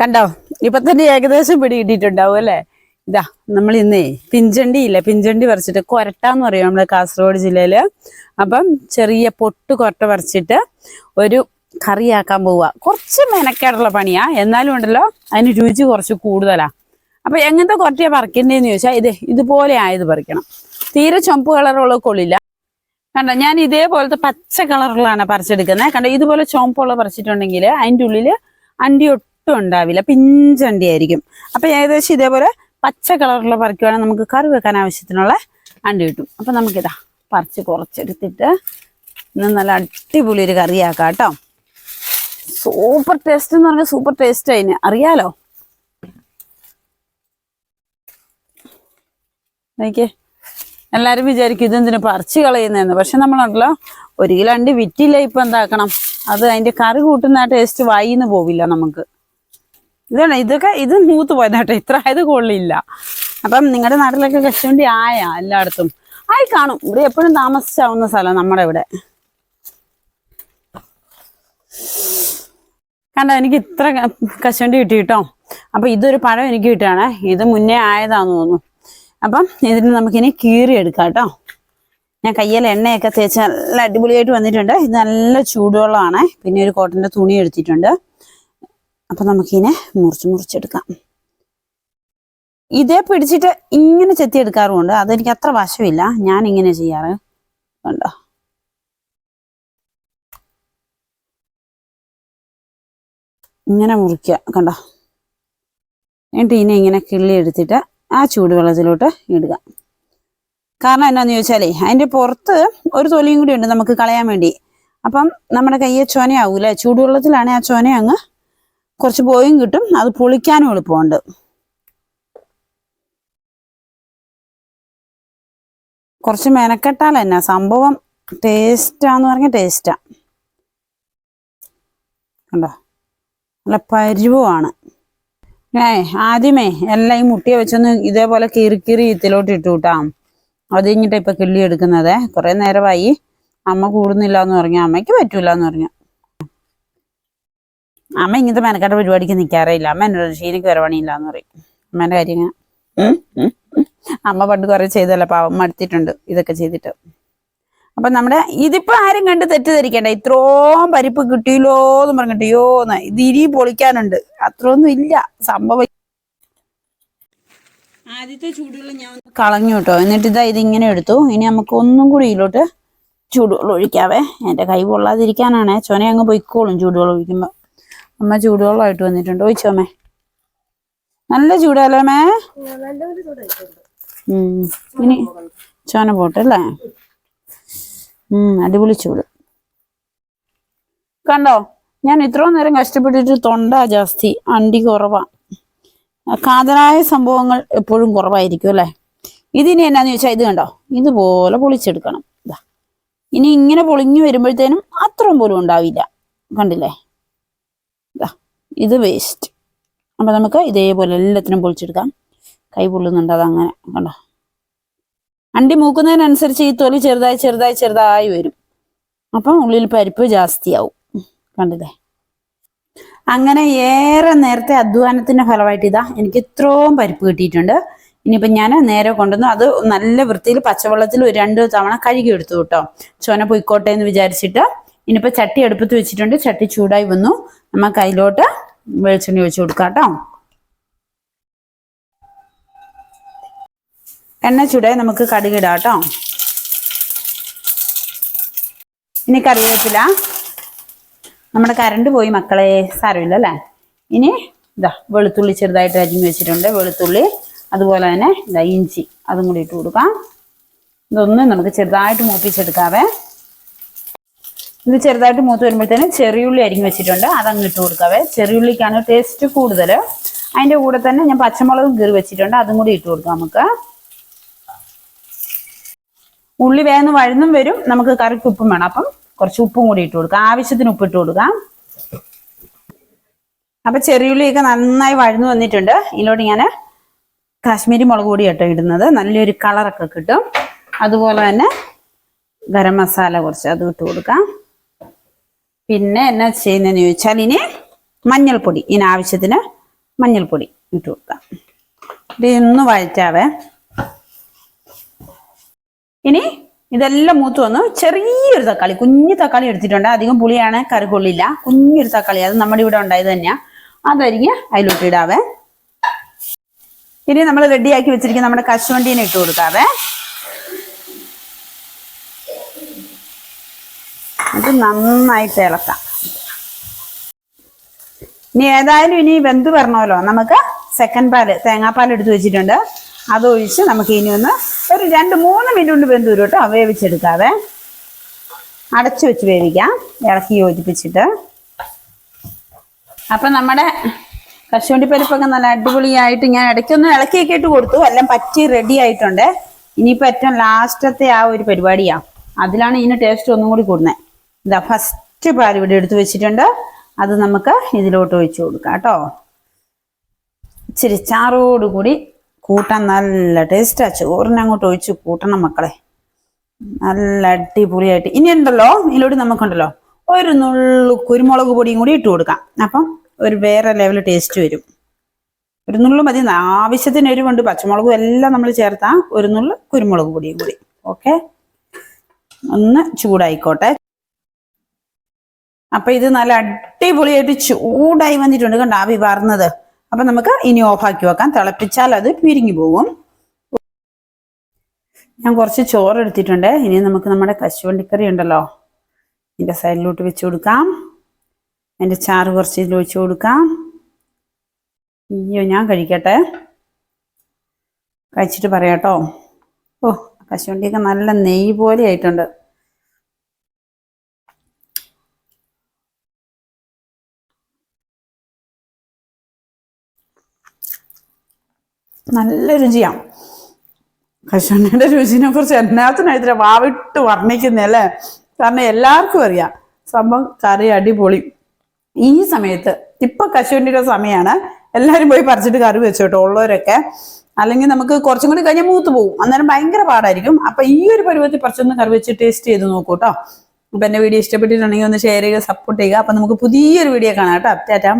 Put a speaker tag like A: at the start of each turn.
A: കണ്ടോ? ഇപ്പൊ തന്നെ ഏകദേശം പിടി കിട്ടിയിട്ടുണ്ടാവും അല്ലേ? ഇതാ നമ്മൾ ഇന്നേ പിഞ്ചണ്ടി ഇല്ല? പിഞ്ചണ്ടി പറിച്ചിട്ട് കൊരട്ടാന്ന് പറയും നമ്മുടെ കാസർഗോഡ് ജില്ലയിൽ. അപ്പം ചെറിയ പൊട്ട് കൊരട്ട പറിച്ചിട്ട് ഒരു കറിയാക്കാൻ പോവുക. കുറച്ച് മെനക്കേടുള്ള പണിയാ. എന്നാലും ഉണ്ടല്ലോ അതിന് രുചി കുറച്ച് കൂടുതലാ. അപ്പൊ എങ്ങനത്തെ കൊരട്ടയാ പറിക്കണ്ടേന്ന് ചോദിച്ചാൽ ഇത് ഇതുപോലെ ആയത് പറിക്കണം. തീരെ ചുമപ്പ് കളറുള്ള കൊള്ളില്ല. കണ്ടോ ഞാൻ ഇതേപോലത്തെ പച്ച കളറിലാണ് പറിച്ചെടുക്കുന്നത്. കണ്ടോ ഇതുപോലെ ചുമപ്പുള്ള പറിച്ചിട്ടുണ്ടെങ്കിൽ അതിന്റെ ഉള്ളിൽ അണ്ടി ഒട്ടും ഉണ്ടാവില്ല. പിഞ്ചണ്ടി ആയിരിക്കും അപ്പൊ ഏകദേശം ഇതേപോലെ പച്ച കളറിലുള്ള പറിക്കുവാണെങ്കിൽ നമുക്ക് കറി വെക്കാൻ ആവശ്യത്തിനുള്ള അണ്ടി കിട്ടും. അപ്പൊ നമുക്കിതാ പറിച്ച് കുറച്ചെടുത്തിട്ട് ഇന്ന് നല്ല അടിപൊളി ഒരു കറിയാക്കാം കേട്ടോ. സൂപ്പർ ടേസ്റ്റ് എന്ന് പറഞ്ഞാൽ സൂപ്പർ ടേസ്റ്റ് അതിന് അറിയാലോ? നോക്കിയേ. എല്ലാരും വിചാരിക്കും ഇതെന്തിനു പറിച്ച് കളയുന്നതെന്ന്. പക്ഷെ നമ്മളുണ്ടല്ലോ ഒരു കിലോ അണ്ടി വിറ്റില്ല ഇപ്പം എന്താക്കണം? അത് അതിന്റെ കറി കൂട്ടുന്ന ആ ടേസ്റ്റ് വായിന്ന് പോവില്ല നമുക്ക്. ഇതാണ് ഇതൊക്കെ ഇത് മൂത്ത് പോയതാട്ടോ ഇത്ര ആയത് കൊള്ളില്ല. അപ്പം നിങ്ങളുടെ നാട്ടിലൊക്കെ കശുവണ്ടി ആയ എല്ലായിടത്തും. ആയി കാണും. ഇവിടെ എപ്പോഴും താമസിച്ചാവുന്ന സ്ഥലം നമ്മുടെ ഇവിടെ. കണ്ട എനിക്ക് ഇത്ര കശുവണ്ടി കിട്ടി കേട്ടോ. അപ്പൊ ഇതൊരു പഴം എനിക്ക് കിട്ടുകയാണ്. ഇത് മുന്നേ ആയതാന്ന് തോന്നുന്നു. അപ്പം ഇതിന് നമുക്കിനി കീറി എടുക്കാം കേട്ടോ. ഞാൻ കയ്യിൽ എണ്ണയൊക്കെ തേച്ച് നല്ല അടിപൊളിയായിട്ട് വന്നിട്ടുണ്ട്. ഇത് നല്ല ചൂടുവെള്ളമാണ്. പിന്നെ ഒരു കോട്ടന്റെ തുണി എടുത്തിട്ടുണ്ട്. അപ്പൊ നമുക്കിതിനെ മുറിച്ച് മുറിച്ചെടുക്കാം. ഇതേ പിടിച്ചിട്ട് ഇങ്ങനെ ചെത്തി എടുക്കാറുമുണ്ട് അതെനിക്ക് അത്ര വശമില്ല. ഞാൻ ഇങ്ങനെ ചെയ്യാറ്. കണ്ടോ? ഇങ്ങനെ മുറിക്കുക. കണ്ടോ? എന്നിട്ട് ഇനി ഇങ്ങനെ കിള്ളി എടുത്തിട്ട് ആ ചൂടുവെള്ളത്തിലോട്ട് ഇടുക. കാരണം എന്നാന്ന് ചോദിച്ചാലേ അതിന്റെ പുറത്ത് ഒരു തൊലിയും കൂടി ഉണ്ട് നമുക്ക് കളയാൻ വേണ്ടി. അപ്പം നമ്മുടെ കയ്യെ ചൊനയാവൂലേ ചൂടുവെള്ളത്തിലാണെങ്കിൽ ആ ചൊന അങ്ങ് കുറച്ച് പോയും കിട്ടും. അത് പൊളിക്കാനും എളുപ്പമുണ്ട്. കുറച്ച് മെനക്കെട്ടാൽ തന്നെ സംഭവം ടേസ്റ്റാന്ന് പറഞ്ഞാൽ ടേസ്റ്റാ. കണ്ടോ? നല്ല പരിവുമാണ് ഏ ആദ്യമേ എല്ലാം ഈ മുട്ടിയെ വെച്ചൊന്ന് ഇതേപോലെ കീറി കീറി ഇതിലോട്ട് ഇട്ടു കിട്ടാം അത് കഴിഞ്ഞിട്ടാ ഇപ്പൊ കിള്ളി എടുക്കുന്നത്. കുറെ നേരമായി അമ്മ കൂടുന്നില്ല എന്ന് പറഞ്ഞു അമ്മയ്ക്ക് പറ്റൂല എന്ന് പറഞ്ഞു. അമ്മ ഇങ്ങനത്തെ മെനക്കെട്ട പരിപാടിക്ക് നിൽക്കാറേയില്ല അമ്മ എന്നോട് ശീലക്ക് വരവണിയില്ല എന്ന് പറയും. അമ്മേന്റെ കാര്യം. അമ്മ പണ്ട് കുറെ ചെയ്തല്ല പാവം മടുത്തിട്ടുണ്ട് ഇതൊക്കെ ചെയ്തിട്ട്. അപ്പൊ നമ്മുടെ ഇതിപ്പോ ആരും കണ്ട് തെറ്റിദ്ധരിക്കണ്ട. ഇത്രോം പരിപ്പ് കിട്ടിയില്ലോ എന്ന് പറഞ്ഞിട്ട് യോ ഇത് ഇനി പൊളിക്കാനുണ്ട്. അത്രയൊന്നും ഇല്ല. സംഭവം ആദ്യത്തെ ചൂടുവെള്ളം ഞാൻ ഒന്ന് കളഞ്ഞു കേട്ടോ. എന്നിട്ട് ഇതാ ഇതിങ്ങനെ എടുത്തു. ഇനി നമുക്ക് ഒന്നും കൂടി ഇതിലോട്ട് ചൂടുവെള്ളം ഒഴിക്കാവേ. എന്റെ കൈ പൊള്ളാതിരിക്കാനാണേ. ചൊന അങ്ങ് പൊയ്ക്കോളും ചൂടുവെള്ളം ഒഴിക്കുമ്പോൾ അമ്മ ചൂടുവെള്ളമായിട്ട് വന്നിട്ടുണ്ട്. ഒഴിച്ചോമേ നല്ല ചൂടല്ലോ മേ. ഇനി ചോന പോട്ടല്ലേ ഉം അടിപൊളി ചൂട്. കണ്ടോ? ഞാൻ ഇത്രയും നേരം കഷ്ടപ്പെട്ടിട്ട് തൊണ്ട ജാസ്തി അണ്ടി കുറവാ. കാതലായ സംഭവങ്ങൾ എപ്പോഴും കുറവായിരിക്കും അല്ലേ? ഇതിനി എന്നാന്ന് ചോദിച്ചാൽ ഇത് കണ്ടോ? ഇതുപോലെ പൊളിച്ചെടുക്കണം. ഇനി ഇങ്ങനെ പൊളിഞ്ഞു വരുമ്പോഴത്തേനും അത്രയും പോലും ഉണ്ടാവില്ല. കണ്ടില്ലേ? ഇതാ വേസ്റ്റ് അപ്പൊ നമുക്ക് ഇതേപോലെ എല്ലാത്തിനും പൊളിച്ചെടുക്കാം. കൈ പൊള്ളുന്നുണ്ട് അതങ്ങനെ കണ്ടോ? അണ്ടി മൂക്കുന്നതിനനുസരിച്ച് ഈ തൊലി ചെറുതായി ചെറുതായി ചെറുതായി വരും. അപ്പം ഉള്ളിൽ പരിപ്പ് ജാസ്തിയാവും. കണ്ടില്ലേ? അങ്ങനെ ഏറെ നേരത്തെ അധ്വാനത്തിന്റെ ഫലമായിട്ട് ഇതാ എനിക്ക് ഇത്രയും പരിപ്പ് കിട്ടിയിട്ടുണ്ട്. ഇനിയിപ്പം ഞാൻ നേരെ കൊണ്ടുവന്നു അത് നല്ല വൃത്തിയിൽ പച്ചവെള്ളത്തിൽ ഒരു രണ്ട് തവണ കഴുകി എടുത്തു കേട്ടോ. ചോന പൊയ്ക്കോട്ടെ എന്ന് വിചാരിച്ചിട്ട് ഇനിയിപ്പോൾ ചട്ടി അടുപ്പത്ത് വെച്ചിട്ടുണ്ട്. ചട്ടി ചൂടായി വന്നു. നമുക്ക് അതിലോട്ട് വെളിച്ചെണ്ണ ഒഴിച്ചു കൊടുക്കാം കേട്ടോ. എണ്ണ ചൂടായി നമുക്ക് കടുകിടാം കേട്ടോ. ഇനി കറിവേപ്പില. നമ്മുടെ കറണ്ട് പോയി മക്കളെ സാരമില്ല അല്ലേ? ഇനി ഇതാ വെളുത്തുള്ളി ചെറുതായിട്ട് അരിഞ്ഞ് വെച്ചിട്ടുണ്ട്. വെളുത്തുള്ളി അതുപോലെ തന്നെ ഇതാ ഇഞ്ചി അതും കൂടി ഇട്ട് കൊടുക്കാം. ഇതൊന്നും നമുക്ക് ചെറുതായിട്ട് മൂപ്പിച്ചെടുക്കാവേ. ഇത് ചെറുതായിട്ട് മൂത്ത് വരുമ്പോഴത്തേനും ചെറിയുള്ളി അരിഞ്ഞ് വെച്ചിട്ടുണ്ട്. അതങ്ങ് ഇട്ട് കൊടുക്കാവേ. ചെറിയുള്ളിക്കാണ് ടേസ്റ്റ് കൂടുതൽ അതിന്റെ കൂടെ തന്നെ ഞാൻ പച്ചമുളകും കീറി വെച്ചിട്ടുണ്ട്. അതും കൂടി ഇട്ട് കൊടുക്കാം നമുക്ക്. ഉള്ളി വേഗം വഴുന്നും വരും. നമുക്ക് കറിക്ക് ഉപ്പും വേണം. അപ്പം കുറച്ച് ഉപ്പും കൂടി ഇട്ട് കൊടുക്കാം. ആവശ്യത്തിന് ഉപ്പ് ഇട്ട് കൊടുക്കാം. അപ്പൊ ചെറിയുള്ളിയൊക്കെ നന്നായി വഴുന്നു വന്നിട്ടുണ്ട്. ഇതിലോട്ട് ഞാൻ കാശ്മീരി മുളക് പൊടി കേട്ടോ ഇടുന്നത്. നല്ലൊരു കളറൊക്കെ കിട്ടും. അതുപോലെ തന്നെ ഗരം മസാല കുറച്ച് അതും ഇട്ട് കൊടുക്കാം. പിന്നെ എന്നാ ചെയ്യുന്നതെന്ന് ചോദിച്ചാൽ ഇനി മഞ്ഞൾപ്പൊടി ഇനി ആവശ്യത്തിന് മഞ്ഞൾപ്പൊടി ഇട്ട് കൊടുക്കാം. ഇത് ഒന്ന് വഴറ്റാവേ. ഇനി ഇതെല്ലാം മൂത്ത് വന്നു ചെറിയൊരു തക്കാളി കുഞ്ഞു തക്കാളി എടുത്തിട്ടുണ്ട്. അധികം പുളിയാണ് കറി കൊള്ളില്ല കുഞ്ഞൊരു തക്കാളി അത് നമ്മുടെ ഇവിടെ ഉണ്ടായത് തന്നെയാ. അതരിഞ്ഞ് അതിലോട്ട് ഇടാവേ. ഇനി നമ്മൾ റെഡിയാക്കി വെച്ചിരിക്കുന്ന നമ്മുടെ കശുവണ്ടീനെ ഇട്ട് കൊടുക്കാവേ. അത് നന്നായിട്ട് ഇളക്കാം. ഇനി ഏതായാലും ഇനി വെന്ത് വരണമല്ലോ. നമുക്ക് സെക്കൻഡ് പാൽ തേങ്ങാപ്പാൽ എടുത്ത് വെച്ചിട്ടുണ്ട്. അതൊഴിച്ച് നമുക്ക് ഇനി ഒന്ന് ഒരു രണ്ട് മൂന്ന് മിനിറ്റ് വെന്ത് വരും കേട്ടോ. വേവിച്ചെടുക്കാവേ. അടച്ചു വെച്ച് വേവിക്കാം. ഇളക്കി യോജിപ്പിച്ചിട്ട്. അപ്പൊ നമ്മുടെ കശുവണ്ടി പരിപ്പൊക്കെ നല്ല അടിപൊളിയായിട്ട് ഞാൻ ഇടയ്ക്കൊന്ന് ഇളക്കിയൊക്കെ ഇട്ട് കൊടുത്തു. എല്ലാം പറ്റി റെഡി ആയിട്ടുണ്ട്. ഇനിയിപ്പോൾ ഏറ്റവും ലാസ്റ്റത്തെ ആ ഒരു പരിപാടിയാണ് അതിലാണ് ഇതിന് ടേസ്റ്റ് ഒന്നും കൂടി കൂടുന്നത്. ഇതാ ഫസ്റ്റ് പാൽ ഇവിടെ എടുത്ത് വെച്ചിട്ടുണ്ട്. അത് നമുക്ക് ഇതിലോട്ട് ഒഴിച്ചു കൊടുക്കാം കേട്ടോ. ഇച്ചിരി ചാറോടുകൂടി കൂട്ടാൻ നല്ല ടേസ്റ്റാ ചോറിന് അങ്ങോട്ട് ഒഴിച്ച് കൂട്ടണം മക്കളെ. നല്ല അടിപൊളിയായിട്ട്. ഇനി ഉണ്ടല്ലോ ഇതിലോട്ട് നമുക്കുണ്ടല്ലോ. ഒരു നുള്ളു കുരുമുളക് പൊടിയും കൂടി ഇട്ട് കൊടുക്കാം. അപ്പം ഒരു വേറെ ലെവൽ ടേസ്റ്റ് വരും. ഒരു നുള്ളു മതി. ആവശ്യത്തിന് എരിവുണ്ട്. പച്ചമുളകും എല്ലാം നമ്മൾ ചേർത്താ ഒരു നുള്ളു കുരുമുളക് പൊടിയും കൂടി. ഓക്കെ ഒന്ന് ചൂടായിക്കോട്ടെ. അപ്പൊ ഇത് നല്ല അടിപൊളിയായിട്ട് ചൂടായി വന്നിട്ടുണ്ട് കണ്ട ആവി വാർന്നത്. അപ്പൊ നമുക്ക് ഇനി ഓഫാക്കി വെക്കാം. തിളപ്പിച്ചാൽ അത് പിരിഞ്ഞു പോകും. ഞാൻ കുറച്ച് ചോറ് എടുത്തിട്ടുണ്ട്. ഇനി നമുക്ക് നമ്മുടെ കശുവണ്ടിക്കറി ഉണ്ടല്ലോ. ഇതിന്റെ സൈഡിലോട്ട് വെച്ച് കൊടുക്കാം. എന്റെ ചാറ് കുറച്ച് ഇതിൽ ഒഴിച്ചു കൊടുക്കാം. അയ്യോ ഞാൻ കഴിക്കട്ടെ. കഴിച്ചിട്ട് പറയാട്ടോ ഓ കശുവണ്ടിയൊക്കെ നല്ല നെയ്യ് പോലെ ആയിട്ടുണ്ട്. നല്ല രുചിയാണ്. കശുവണ്ടിയുടെ രുചിനെ കുറിച്ച് എന്നാത്തിനായിട്ട് വാവിട്ട് വർണിക്കുന്നല്ലേ കാരണം എല്ലാവർക്കും അറിയാം. സംഭവം കറി അടിപൊളി. ഈ സമയത്ത് ഇപ്പൊ കശുവണ്ടിയുടെ സമയമാണ് എല്ലാവരും പോയി പറിച്ചിട്ട് കറി വെച്ചോട്ടോ ഉള്ളവരൊക്കെ. അല്ലെങ്കിൽ നമുക്ക് കുറച്ചും കൂടി കഴിഞ്ഞാൽ മൂത്ത് പോകും അന്നേരം ഭയങ്കര പാടായിരിക്കും. അപ്പൊ ഈ ഒരു പരുവത്തിൽ പറിച്ചൊന്ന് കറി വെച്ച് ടേസ്റ്റ് ചെയ്ത് നോക്കൂ കേട്ടോ അപ്പൊ എന്റെ വീഡിയോ ഇഷ്ടപ്പെട്ടിട്ടുണ്ടെങ്കിൽ ഒന്ന് ഷെയർ ചെയ്യുക സപ്പോർട്ട് ചെയ്യുക. അപ്പൊ നമുക്ക് പുതിയൊരു വീഡിയോ കാണാം കേട്ടോ ടാറ്റാ.